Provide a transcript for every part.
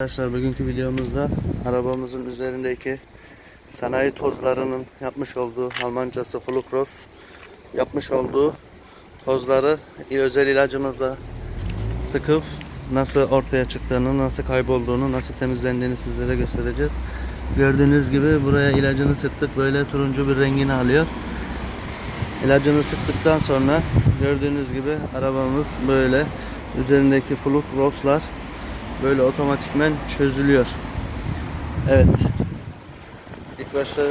Arkadaşlar bugünkü videomuzda arabamızın üzerindeki sanayi tozlarının yapmış olduğu Almancası Flukros yapmış olduğu tozları özel ilacımızla sıkıp nasıl ortaya çıktığını, nasıl kaybolduğunu, nasıl temizlendiğini sizlere göstereceğiz. Gördüğünüz gibi buraya ilacını sıktık. Böyle turuncu bir rengini alıyor. İlacını sıktıktan sonra gördüğünüz gibi arabamız böyle üzerindeki flukroslar böyle otomatikmen çözülüyor. Evet. İlk başta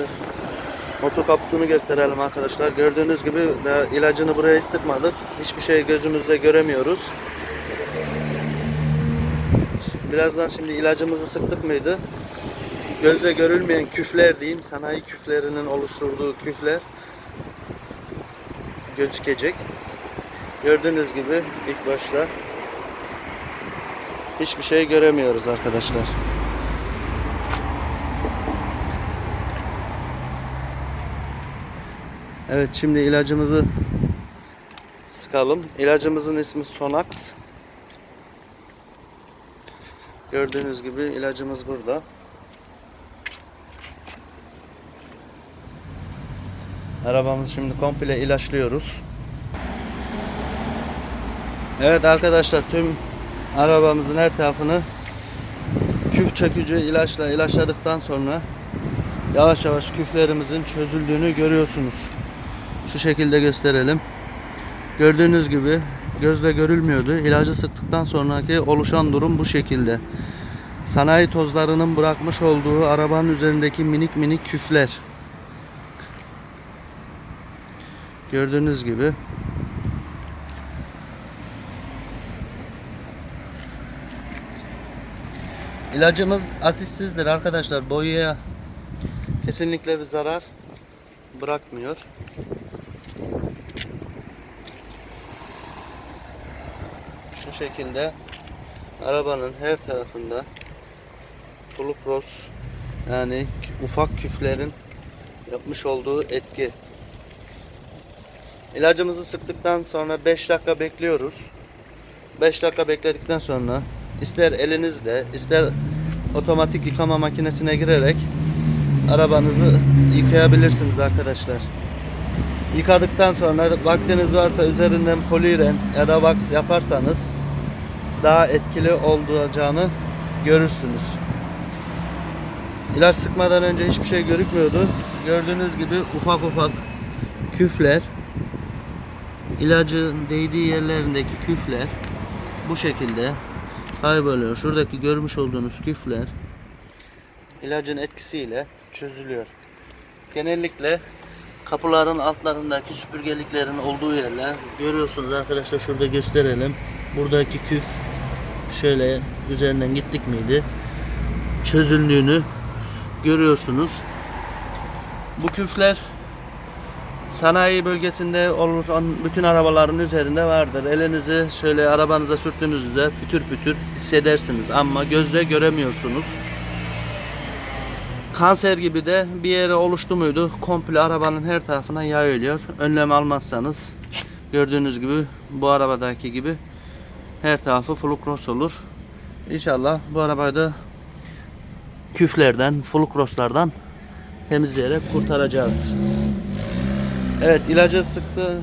motor kaputunu gösterelim arkadaşlar. Gördüğünüz gibi daha ilacını buraya sıkmadık. Hiçbir şey gözümüzle göremiyoruz. Birazdan şimdi ilacımızı sıktık mıydı? Gözle görülmeyen küfler diyeyim, sanayi küflerinin oluşturduğu küfler gözükecek. Gördüğünüz gibi ilk başta hiçbir şey göremiyoruz arkadaşlar. Evet şimdi ilacımızı sıkalım. İlacımızın ismi Sonax. Gördüğünüz gibi ilacımız burada. Arabamızı şimdi komple ilaçlıyoruz. Evet arkadaşlar tüm arabamızın her tarafını küf çökücü ilaçla ilaçladıktan sonra yavaş yavaş küflerimizin çözüldüğünü görüyorsunuz. Şu şekilde gösterelim. Gördüğünüz gibi gözle görülmüyordu. İlacı sıktıktan sonraki oluşan durum bu şekilde. Sanayi tozlarının bırakmış olduğu arabanın üzerindeki minik minik küfler. Gördüğünüz gibi İlacımız asitsizdir arkadaşlar. Boyaya kesinlikle bir zarar bırakmıyor. Şu şekilde arabanın her tarafında Flukros yani ufak küflerin yapmış olduğu etki. İlacımızı sıktıktan sonra 5 dakika bekliyoruz. 5 dakika bekledikten sonra ister elinizle ister otomatik yıkama makinesine girerek arabanızı yıkayabilirsiniz arkadaşlar. Yıkadıktan sonra vaktiniz varsa üzerinden poliren ya da wax yaparsanız daha etkili olacağını görürsünüz. İlaç sıkmadan önce hiçbir şey görükmüyordu. Gördüğünüz gibi ufak ufak küfler ilacın değdiği yerlerindeki küfler bu şekilde kayboluyor. Şuradaki görmüş olduğunuz küfler ilacın etkisiyle çözülüyor. Genellikle kapıların altlarındaki süpürgeliklerin olduğu yerler görüyorsunuz arkadaşlar şurada gösterelim. Buradaki küf şöyle üzerinden gittik miydi çözüldüğünü görüyorsunuz. Bu küfler sanayi bölgesinde olan bütün arabaların üzerinde vardır. Elinizi şöyle arabanıza sürttüğünüzde pütür pütür hissedersiniz ama gözle göremiyorsunuz. Kanser gibi de bir yere oluştu muydu komple arabanın her tarafına yayılıyor. Önlem almazsanız gördüğünüz gibi bu arabadaki gibi her tarafı flukros olur. İnşallah bu arabayı da küflerden, flukroslardan temizleyerek kurtaracağız. Evet ilacı sıktı,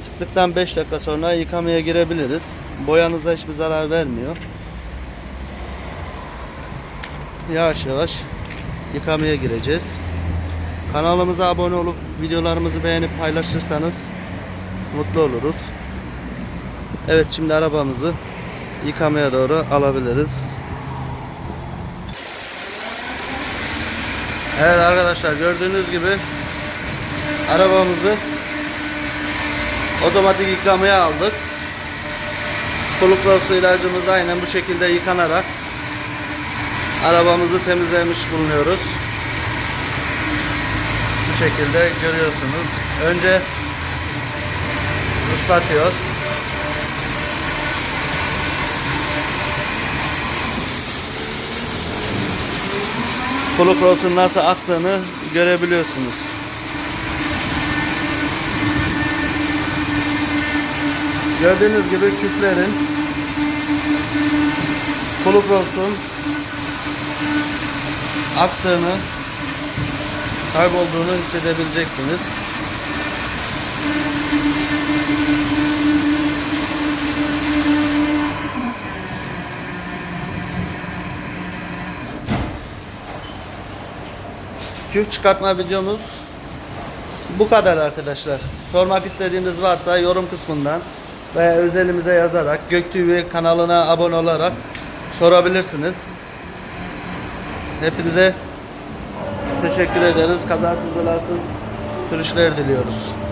sıktıktan 5 dakika sonra yıkamaya girebiliriz. Boyanıza hiçbir zarar vermiyor. Yavaş yavaş yıkamaya gireceğiz. Kanalımıza abone olup videolarımızı beğenip paylaşırsanız mutlu oluruz. Evet şimdi arabamızı yıkamaya doğru alabiliriz. Evet arkadaşlar gördüğünüz gibi arabamızı otomatik yıkamaya aldık. Kuluklosu ilacımız aynen bu şekilde yıkanarak arabamızı temizlemiş bulunuyoruz. Bu şekilde görüyorsunuz. Önce ıslatıyor. Kuluklosun nasıl aktığını görebiliyorsunuz. Gördüğünüz gibi küflerin Flugros'un aktığını, kaybolduğunu hissedebileceksiniz. Küp çıkartma videomuz bu kadar arkadaşlar. Sormak istediğiniz varsa yorum kısmından veya özelimize yazarak GökTV kanalına abone olarak sorabilirsiniz. Hepinize teşekkür ederiz. Kazasız belasız sürüşler diliyoruz.